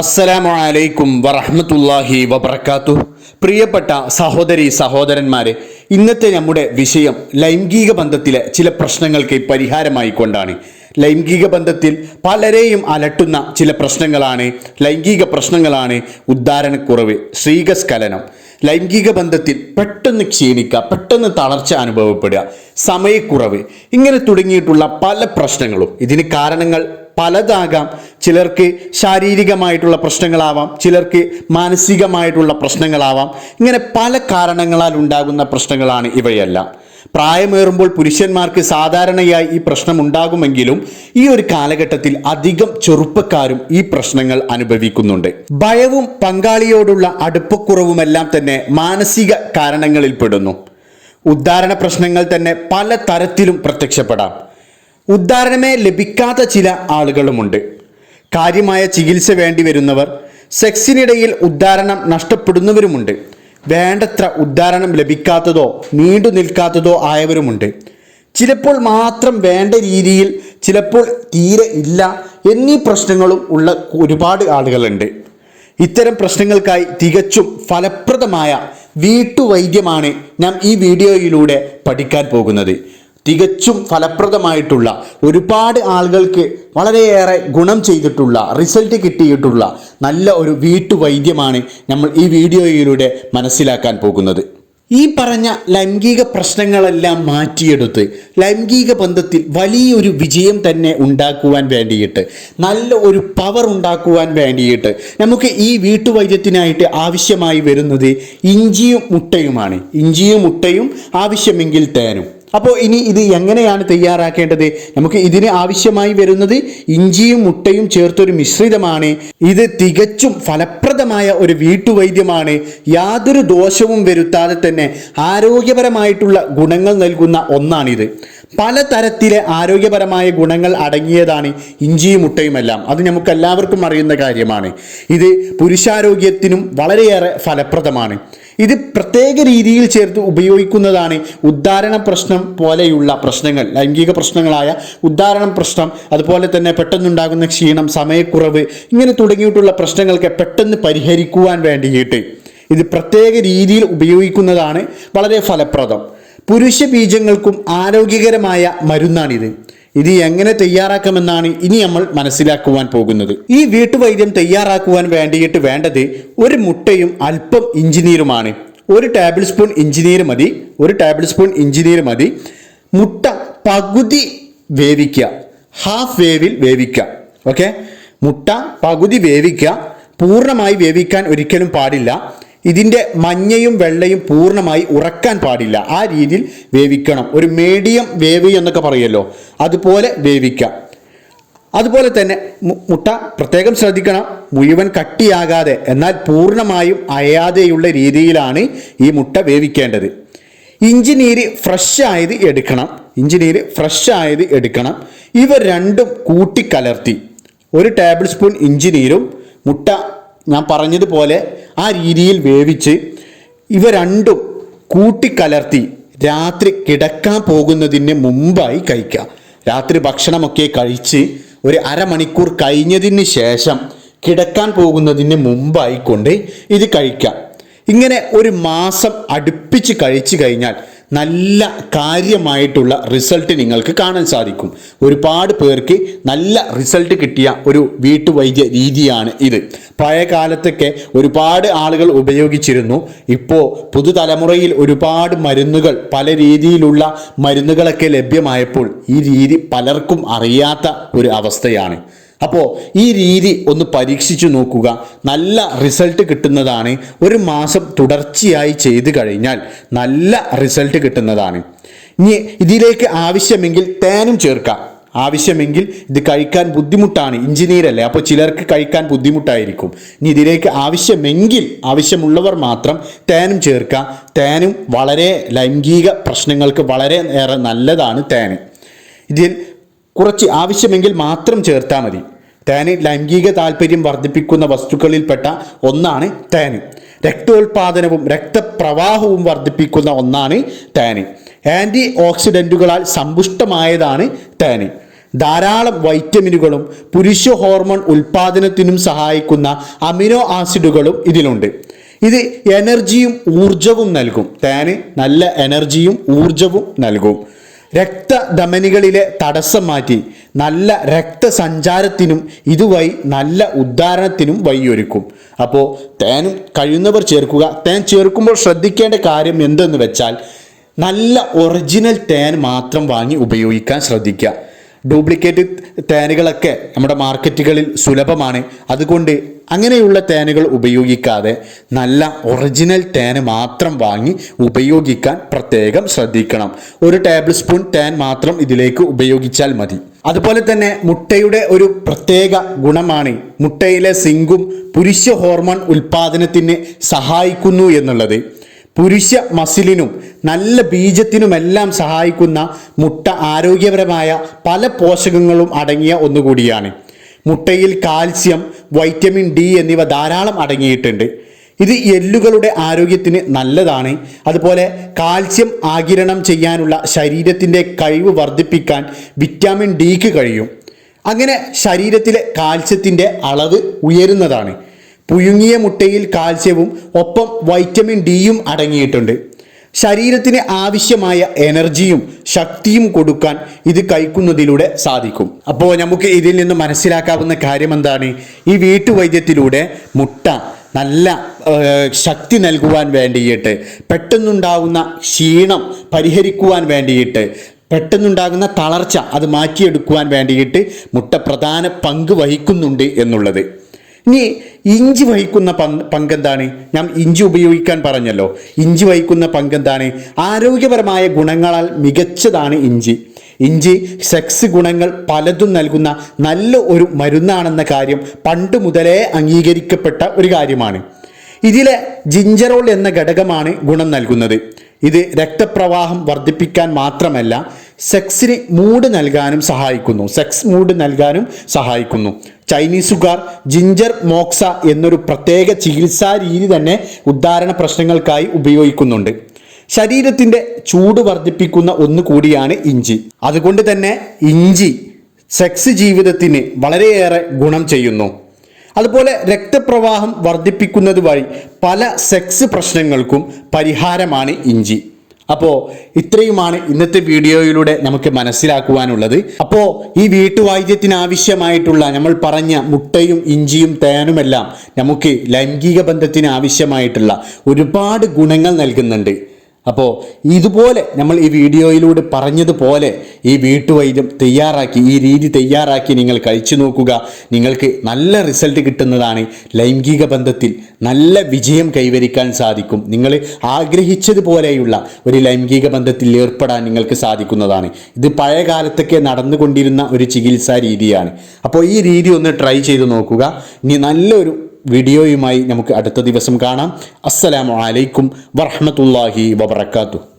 അസ്സലാമു അലൈക്കും വറഹ്മത്തുള്ളാഹി വബർക്കാത്തു പ്രിയപ്പെട്ട സഹോദരി സഹോദരന്മാരെ ഇന്നത്തെ നമ്മുടെ വിഷയം ലൈംഗിക ബന്ധത്തിലെ ചില പ്രശ്നങ്ങൾക്ക് പരിഹാരമായി കൊണ്ടാണ്. ലൈംഗിക ബന്ധത്തിൽ പലരെയും അലട്ടുന്ന ചില പ്രശ്നങ്ങളാണ് ലൈംഗിക പ്രശ്നങ്ങളാണ് ഉദ്ധാരണക്കുറവ് ശ്രീകസ്ഖലനം. ലൈംഗിക ബന്ധത്തിൽ പെട്ടെന്ന് ക്ഷീണിക്കുക പെട്ടെന്ന് തളർച്ച അനുഭവപ്പെടുക സമയക്കുറവ് ഇങ്ങനെ തുടങ്ങിയിട്ടുള്ള പല പ്രശ്നങ്ങളും. ഇതിന് കാരണങ്ങൾ പലതാകാം. ചിലർക്ക് ശാരീരികമായിട്ടുള്ള പ്രശ്നങ്ങളാവാം ചിലർക്ക് മാനസികമായിട്ടുള്ള പ്രശ്നങ്ങളാവാം. ഇങ്ങനെ പല കാരണങ്ങളാൽ ഉണ്ടാകുന്ന പ്രശ്നങ്ങളാണ് ഇവയെല്ലാം. പ്രായമേറുമ്പോൾ പുരുഷന്മാർക്ക് സാധാരണയായി ഈ പ്രശ്നം ഉണ്ടാകുമെങ്കിലും ഈ ഒരു കാലഘട്ടത്തിൽ അധികം ചെറുപ്പക്കാരും ഈ പ്രശ്നങ്ങൾ അനുഭവിക്കുന്നുണ്ട്. ഭയവും പങ്കാളിയോടുള്ള അടുപ്പക്കുറവുമെല്ലാം തന്നെ മാനസിക കാരണങ്ങളിൽ പെടുന്നു ഉദ്ധാരണ പ്രശ്നങ്ങൾ തന്നെ പല തരത്തിലും പ്രത്യക്ഷപ്പെടാം. ഉദ്ധാരണമേ ലഭിക്കാത്ത ചില ആളുകളുമുണ്ട്. കാര്യമായ ചികിത്സ വേണ്ടി വരുന്നവർ സെക്സിനിടയിൽ ഉദ്ധാരണം നഷ്ടപ്പെടുന്നവരുമുണ്ട്. വേണ്ടത്ര ഉദ്ധാരണം ലഭിക്കാത്തതോ നീണ്ടു നിൽക്കാത്തതോ ആയവരുമുണ്ട്. ചിലപ്പോൾ മാത്രം വേണ്ട രീതിയിൽ ചിലപ്പോൾ തീരെ ഇല്ല എന്നീ പ്രശ്നങ്ങളും ഉള്ള ഒരുപാട് ആളുകളുണ്ട്. ഇത്തരം പ്രശ്നങ്ങൾക്കായി തികച്ചും ഫലപ്രദമായ വീട്ടുവൈദ്യമാണ് നാം ഈ വീഡിയോയിലൂടെ പഠിക്കാൻ പോകുന്നത്. തികച്ചും ഫലപ്രദമായിട്ടുള്ള ഒരുപാട് ആളുകൾക്ക് വളരെയേറെ ഗുണം ചെയ്തിട്ടുള്ള റിസൾട്ട് കിട്ടിയിട്ടുള്ള നല്ല ഒരു വീട്ടുവൈദ്യമാണ് നമ്മൾ ഈ വീഡിയോയിലൂടെ മനസ്സിലാക്കാൻ പോകുന്നത്. ഈ പറഞ്ഞ ലൈംഗിക പ്രശ്നങ്ങളെല്ലാം മാറ്റിയെടുത്ത് ലൈംഗിക ബന്ധത്തിൽ വലിയൊരു വിജയം തന്നെ ഉണ്ടാക്കുവാൻ വേണ്ടിയിട്ട് നല്ല ഒരു പവർ ഉണ്ടാക്കുവാൻ വേണ്ടിയിട്ട് നമുക്ക് ഈ വീട്ടുവൈദ്യത്തിനായിട്ട് ആവശ്യമായി വരുന്നത് ഇഞ്ചിയും മുട്ടയുമാണ്. ഇഞ്ചിയും മുട്ടയും ആവശ്യമെങ്കിൽ തേനും. അപ്പോൾ ഇനി ഇത് എങ്ങനെയാണ് തയ്യാറാക്കേണ്ടത്? നമുക്ക് ഇതിന് ആവശ്യമായി വരുന്നത് ഇഞ്ചിയും മുട്ടയും ചേർത്തൊരു മിശ്രിതമാണ്. ഇത് തികച്ചും ഫലപ്രദമായ ഒരു വീട്ടുവൈദ്യമാണ്. യാതൊരു ദോഷവും വരുത്താതെ തന്നെ ആരോഗ്യപരമായിട്ടുള്ള ഗുണങ്ങൾ നൽകുന്ന ഒന്നാണിത്. പലതരത്തിലെ ആരോഗ്യപരമായ ഗുണങ്ങൾ അടങ്ങിയതാണ് ഇഞ്ചിയും മുട്ടയുമെല്ലാം അത് നമുക്ക് എല്ലാവർക്കും അറിയുന്ന കാര്യമാണ്. ഇത് പുരുഷാരോഗ്യത്തിനും വളരെയേറെ ഫലപ്രദമാണ്. ഇത് പ്രത്യേക രീതിയിൽ ചേർത്ത് ഉപയോഗിക്കുന്നതാണ് ഉദ്ധാരണ പ്രശ്നം പോലെയുള്ള പ്രശ്നങ്ങൾ ലൈംഗിക പ്രശ്നങ്ങളായ ഉദ്ധാരണം പ്രശ്നം അതുപോലെ തന്നെ പെട്ടെന്നുണ്ടാകുന്ന ക്ഷീണം സമയക്കുറവ് ഇങ്ങനെ തുടങ്ങിയിട്ടുള്ള പ്രശ്നങ്ങൾക്ക് പെട്ടെന്ന് പരിഹരിക്കുവാൻ വേണ്ടിയിട്ട് ഇത് പ്രത്യേക രീതിയിൽ ഉപയോഗിക്കുന്നതാണ് വളരെ ഫലപ്രദം. പുരുഷ ബീജങ്ങൾക്കും ആരോഗ്യകരമായ മരുന്നാണിത്. ഇത് എങ്ങനെ തയ്യാറാക്കാമെന്നാണ് ഇനി നമ്മൾ മനസ്സിലാക്കുവാൻ പോകുന്നത്. ഈ വീട്ടുവൈദ്യം തയ്യാറാക്കുവാൻ വേണ്ടിയിട്ട് വേണ്ടത് ഒരു മുട്ടയും അല്പം ഇഞ്ചിനീരുമാണ്. ഒരു ടേബിൾ സ്പൂൺ ഇഞ്ചിനീർ മതി. ഒരു ടേബിൾ സ്പൂൺ ഇഞ്ചിനീർ മതി. മുട്ട പകുതി വേവിക്കുക. ഹാഫ് വേവിൽ വേവിക്കുക. ഓക്കെ മുട്ട പകുതി വേവിക്കുക. പൂർണമായി വേവിക്കാൻ ഒരിക്കലും പാടില്ല. ഇതിന്റെ മഞ്ഞയും വെള്ളയും പൂർണമായി ഉറക്കാൻ പാടില്ല. ആ രീതിയിൽ വേവിക്കണം. ഒരു മീഡിയം വേവ് എന്നൊക്കെ പറയുമല്ലോ അതുപോലെ വേവിക്കാം. അതുപോലെ തന്നെ മുട്ട പ്രത്യേകം ശ്രദ്ധിക്കണം. മുഴുവൻ കട്ടിയാകാതെ എന്നാൽ പൂർണമായും അയാതെയുള്ള രീതിയിലാണ് ഈ മുട്ട വേവിക്കേണ്ടത്. ഇഞ്ചിനീര് ഫ്രഷ് ആയത് എടുക്കണം. ഇഞ്ചിനീര് ഫ്രഷ് ആയത് എടുക്കണം. ഇവ രണ്ടും കൂട്ടിക്കലർത്തി. ഒരു ടേബിൾ സ്പൂൺ ഇഞ്ചിനീരും മുട്ട ഞാൻ പറഞ്ഞതുപോലെ ആ രീതിയിൽ വേവിച്ച് ഇവ രണ്ടും കൂട്ടിക്കലർത്തി രാത്രി കിടക്കാൻ പോകുന്നതിന് മുമ്പായി കഴിക്കാം രാത്രി ഭക്ഷണമൊക്കെ കഴിച്ച് ഒരു അരമണിക്കൂർ കഴിഞ്ഞതിന് ശേഷം കിടക്കാൻ പോകുന്നതിന് മുമ്പായിക്കൊണ്ട് ഇത് കഴിക്കാം. ഇങ്ങനെ ഒരു മാസം അടുപ്പിച്ച് കഴിച്ചു കഴിഞ്ഞാൽ നല്ല കാര്യമായിട്ടുള്ള റിസൾട്ട് നിങ്ങൾക്ക് കാണാൻ സാധിക്കും. ഒരുപാട് പേർക്ക് നല്ല റിസൾട്ട് കിട്ടിയ ഒരു വീട്ടുവൈദ്യ രീതിയാണ് ഇത്. പഴയ കാലത്തൊക്കെ ഒരുപാട് ആളുകൾ ഉപയോഗിച്ചിരുന്നു. ഇപ്പോൾ പുതുതലമുറയിൽ ഒരുപാട് മരുന്നുകൾ പല രീതിയിലുള്ള മരുന്നുകളൊക്കെ ലഭ്യമായപ്പോൾ ഈ രീതി പലർക്കും അറിയാത്ത ഒരു അവസ്ഥയാണ്. അപ്പോൾ ഈ രീതി ഒന്ന് പരീക്ഷിച്ചു നോക്കുക. നല്ല റിസൾട്ട് കിട്ടുന്നതാണ്. ഒരു മാസം തുടർച്ചയായി ചെയ്തു കഴിഞ്ഞാൽ നല്ല റിസൾട്ട് കിട്ടുന്നതാണ്. ഇനി ഇതിലേക്ക് ആവശ്യമെങ്കിൽ തേനും ചേർക്കാം. ആവശ്യമെങ്കിൽ ഇത് കഴിക്കാൻ ബുദ്ധിമുട്ടാണ്. ഇഞ്ചിനീരല്ലേ അപ്പോൾ ചിലർക്ക് കഴിക്കാൻ ബുദ്ധിമുട്ടായിരിക്കും. ഇനി ഇതിലേക്ക് ആവശ്യമെങ്കിൽ ആവശ്യമുള്ളവർ മാത്രം തേനും ചേർക്കാം. തേനും വളരെ ലൈംഗിക പ്രശ്നങ്ങൾക്ക് വളരെ ഏറെ നല്ലതാണ് തേൻ ഇതിൽ കുറച്ച് ആവശ്യമെങ്കിൽ മാത്രം ചേർത്താൽ മതി. തേന് ലൈംഗിക താല്പര്യം വർദ്ധിപ്പിക്കുന്ന വസ്തുക്കളിൽപ്പെട്ട ഒന്നാണ് തേന് രക്തോൽപാദനവും രക്തപ്രവാഹവും വർദ്ധിപ്പിക്കുന്ന ഒന്നാണ് തേന് ആന്റി ഓക്സിഡന്റുകളാൽ സമ്പുഷ്ടമായതാണ് തേന് ധാരാളം വൈറ്റമിനുകളും പുരുഷ ഹോർമോൺ ഉൽപാദനത്തിനും സഹായിക്കുന്ന അമിനോ ആസിഡുകളും ഇതിലുണ്ട്. ഇത് എനർജിയും ഊർജവും നൽകും. തേന് നല്ല എനർജിയും ഊർജവും നൽകും. രക്തധമനികളിലെ തടസ്സം മാറ്റി നല്ല രക്തസഞ്ചാരത്തിനും ഇതുവഴി നല്ല ഉദ്ധാരണത്തിനും വഴിയൊരുക്കും. അപ്പോൾ തേനും കഴിയുന്നവർ ചേർക്കുക. തേൻ ചേർക്കുമ്പോൾ ശ്രദ്ധിക്കേണ്ട കാര്യം എന്തെന്ന് വെച്ചാൽ നല്ല ഒറിജിനൽ തേൻ മാത്രം വാങ്ങി ഉപയോഗിക്കാൻ ശ്രദ്ധിക്കുക. ഡ്യൂപ്ലിക്കേറ്റ് തേനുകളൊക്കെ നമ്മുടെ മാർക്കറ്റുകളിൽ സുലഭമാണ്. അതുകൊണ്ട് അങ്ങനെയുള്ള തേനുകൾ ഉപയോഗിക്കാതെ നല്ല ഒറിജിനൽ തേന് മാത്രം വാങ്ങി ഉപയോഗിക്കാൻ പ്രത്യേകം ശ്രദ്ധിക്കണം. ഒരു ടേബിൾ സ്പൂൺ തേൻ മാത്രം ഇതിലേക്ക് ഉപയോഗിച്ചാൽ മതി. അതുപോലെ തന്നെ മുട്ടയുടെ ഒരു പ്രത്യേക ഗുണമാണ് മുട്ടയിലെ സിങ്കും പുരുഷ ഹോർമോൺ ഉൽപാദനത്തിന് സഹായിക്കുന്നു എന്നുള്ളത്. പുരുഷ മസിലിനും നല്ല ബീജത്തിനുമെല്ലാം സഹായിക്കുന്ന മുട്ട ആരോഗ്യപരമായ പല പോഷകങ്ങളും അടങ്ങിയ ഒന്നുകൂടിയാണ്. മുട്ടയിൽ കാൽസ്യം വൈറ്റമിൻ ഡി എന്നിവ ധാരാളം അടങ്ങിയിട്ടുണ്ട്. ഇത് എല്ലുകളുടെ ആരോഗ്യത്തിന് നല്ലതാണ്. അതുപോലെ കാൽസ്യം ആകിരണം ചെയ്യാനുള്ള ശരീരത്തിന്റെ കഴിവ് വർദ്ധിപ്പിക്കാൻ വിറ്റാമിൻ ഡിക്ക് കഴിയും. അങ്ങനെ ശരീരത്തിലെ കാൽസ്യത്തിന്റെ അളവ് ഉയരുന്നതാണ്. പുഴുങ്ങിയ മുട്ടയിൽ കാൽസ്യവും ഒപ്പം വൈറ്റമിൻ ഡിയും അടങ്ങിയിട്ടുണ്ട്. ശരീരത്തിന് ആവശ്യമായ എനർജിയും ശക്തിയും കൊടുക്കാൻ ഇത് കഴിക്കുന്നതിലൂടെ സാധിക്കും. അപ്പോൾ നമുക്ക് ഇതിൽ നിന്ന് മനസ്സിലാക്കാവുന്ന കാര്യം എന്താണ്? ഈ വീട്ടുവൈദ്യത്തിലൂടെ മുട്ട നല്ല ശക്തി നൽകുവാൻ വേണ്ടിയിട്ട് പെട്ടെന്നുണ്ടാകുന്ന ക്ഷീണം പരിഹരിക്കുവാൻ വേണ്ടിയിട്ട് പെട്ടെന്നുണ്ടാകുന്ന തളർച്ച അത് മാറ്റിയെടുക്കുവാൻ വേണ്ടിയിട്ട് മുട്ട പ്രധാന പങ്ക് വഹിക്കുന്നുണ്ട് എന്നുള്ളത്. ഇനി ഇഞ്ചി വഹിക്കുന്ന പങ്ക് പങ്കെന്താണ്? ഞാൻ ഇഞ്ചി ഉപയോഗിക്കാൻ പറഞ്ഞല്ലോ. ഇഞ്ചി വഹിക്കുന്ന പങ്കെന്താണ്? ആരോഗ്യപരമായ ഗുണങ്ങളാൽ മികച്ചതാണ് ഇഞ്ചി. ഇഞ്ചി സെക്സ് ഗുണങ്ങൾ പലതും നൽകുന്ന നല്ല ഒരു മരുന്നാണെന്ന കാര്യം പണ്ട് മുതലേ അംഗീകരിക്കപ്പെട്ട ഒരു കാര്യമാണ്. ഇതിലെ ജിഞ്ചറോൾ എന്ന ഘടകമാണ് ഗുണം നൽകുന്നത്. ഇത് രക്തപ്രവാഹം വർദ്ധിപ്പിക്കാൻ മാത്രമല്ല സെക്സിന് മൂഡ് നൽകാനും സഹായിക്കുന്നു. സെക്സ് മൂഡ് നൽകാനും സഹായിക്കുന്നു. ചൈനീസുകാർ ജിഞ്ചർ മോക്സ എന്നൊരു പ്രത്യേക ചികിത്സാ രീതി തന്നെ ഉദ്ധാരണ പ്രശ്നങ്ങൾക്കായി ഉപയോഗിക്കുന്നുണ്ട്. ശരീരത്തിന്റെ ചൂട് വർദ്ധിപ്പിക്കുന്ന ഒന്ന് കൂടിയാണ് ഇഞ്ചി. അതുകൊണ്ട് തന്നെ ഇഞ്ചി സെക്സ് ജീവിതത്തിന് വളരെയേറെ ഗുണം ചെയ്യുന്നു. അതുപോലെ രക്തപ്രവാഹം വർദ്ധിപ്പിക്കുന്നത് വഴി പല സെക്സ് പ്രശ്നങ്ങൾക്കും പരിഹാരമാണ് ഇഞ്ചി. അപ്പോൾ ഇത്രയുമാണ് ഇന്നത്തെ വീഡിയോയിലൂടെ നമുക്ക് മനസ്സിലാക്കുവാനുള്ളത്. അപ്പോൾ ഈ വീട്ടുവൈദ്യത്തിന് ആവശ്യമായിട്ടുള്ള നമ്മൾ പറഞ്ഞ മുട്ടയും ഇഞ്ചിയും തേനുമെല്ലാം നമുക്ക് ലൈംഗിക ബന്ധത്തിന് ആവശ്യമായിട്ടുള്ള ഒരുപാട് ഗുണങ്ങൾ നൽകുന്നുണ്ട്. അപ്പോൾ ഇതുപോലെ നമ്മൾ ഈ വീഡിയോയിലൂടെ പറഞ്ഞതുപോലെ ഈ വീട്ടുവൈദ്യം തയ്യാറാക്കി ഈ രീതി തയ്യാറാക്കി നിങ്ങൾ കഴിച്ചു നോക്കുക. നിങ്ങൾക്ക് നല്ല റിസൾട്ട് കിട്ടുന്നതാണ് ലൈംഗിക ബന്ധത്തിൽ നല്ല വിജയം കൈവരിക്കാൻ സാധിക്കും. നിങ്ങൾ ആഗ്രഹിച്ചതുപോലെയുള്ള ഒരു ലൈംഗിക ബന്ധത്തിൽ ഏർപ്പെടാൻ നിങ്ങൾക്ക് സാധിക്കുന്നതാണ്. ഇത് പഴയ കാലത്തൊക്കെ നടന്നുകൊണ്ടിരുന്ന ഒരു ചികിത്സാ രീതിയാണ്. അപ്പോൾ ഈ രീതി ഒന്ന് ട്രൈ ചെയ്ത് നോക്കുക. ഇനി നല്ലൊരു വീഡിയോയുമായി നമുക്ക് അടുത്ത ദിവസം കാണാം. അസ്സലാമു അലൈക്കും വറഹ്മത്തുള്ളാഹി വബറകാതുഹു.